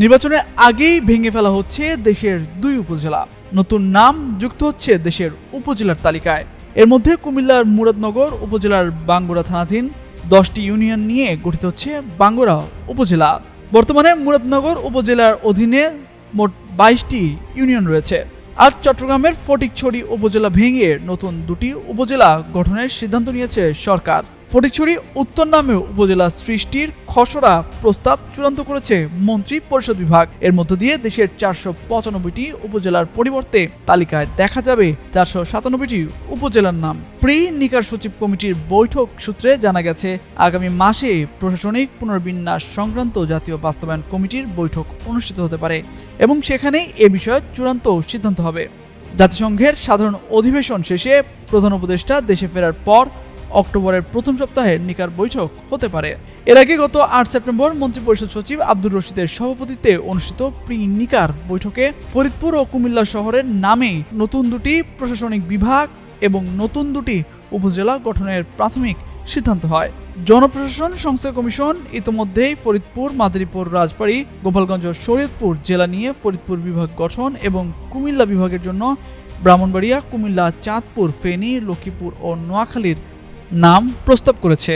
নির্বাচনের আগেই ভেঙে ফেলা হচ্ছে দেশের দুই উপজেলা। নতুন নাম যুক্ত হচ্ছে দেশের উপজেলার তালিকায়। এর মধ্যে কুমিল্লার মুরাদনগর উপজেলার বাঙ্গুড়া থানাধীন দশটি ইউনিয়ন নিয়ে গঠিত হচ্ছে বাঙ্গুড়া উপজেলা। বর্তমানে মুরাদনগর উপজেলার অধীনে মোট বাইশটি ইউনিয়ন রয়েছে আর চট্টগ্রামের ফটিকছড়ি উপজেলা ভেঙে নতুন দুটি উপজেলা গঠনের সিদ্ধান্ত নিয়েছে সরকার। ফটিকছড়ি উত্তর নামে উপজেলা সৃষ্টির খসড়া প্রস্তাব চূড়ান্ত করেছে মন্ত্রী পরিষদ বিভাগ। এর মধ্য দিয়ে দেশের চারশো পঁচানব্বইটি উপজেলার পরিবর্তে তালিকায় দেখা যাবে চারশো সাতানব্বইটি উপজেলার নাম। প্রি নিকার সচিব কমিটির বৈঠক সূত্রে জানা গেছে, আগামী মাসে প্রশাসনিক পুনর্বিন্যাস সংক্রান্ত জাতীয় বাস্তবায়ন কমিটির বৈঠক অনুষ্ঠিত হতে পারে এবং সেখানেই এ বিষয়ে চূড়ান্ত সিদ্ধান্ত হবে। জাতিসংঘের সাধারণ অধিবেশন শেষে প্রধান উপদেষ্টা দেশে ফেরার পর অক্টোবরের প্রথম সপ্তাহে নিকার বৈঠক হতে পারে। এর আগে গত আট সেপ্টেম্বর মন্ত্রিপরিষদ সচিব আব্দুর রশিদের সভাপতিত্বে অনুষ্ঠিত প্রি নিকার বৈঠকে ফরিদপুর ও কুমিল্লা শহরের নামে নতুন দুটি প্রশাসনিক বিভাগ এবং নতুন দুটি উপজেলা গঠনের প্রাথমিক সিদ্ধান্ত হয়। জনপ্রশাসন সংস্থা কমিশন ইতোমধ্যেই ফরিদপুর, মাদারীপুর, রাজবাড়ী, গোপালগঞ্জ শরীয়তপুর জেলা নিয়ে ফরিদপুর বিভাগ গঠন এবং কুমিল্লা বিভাগের জন্য ব্রাহ্মণবাড়িয়া, কুমিল্লা, চাঁদপুর, ফেনী, লক্ষ্মীপুর ও নোয়াখালীর নাম প্রস্তাব করেছে।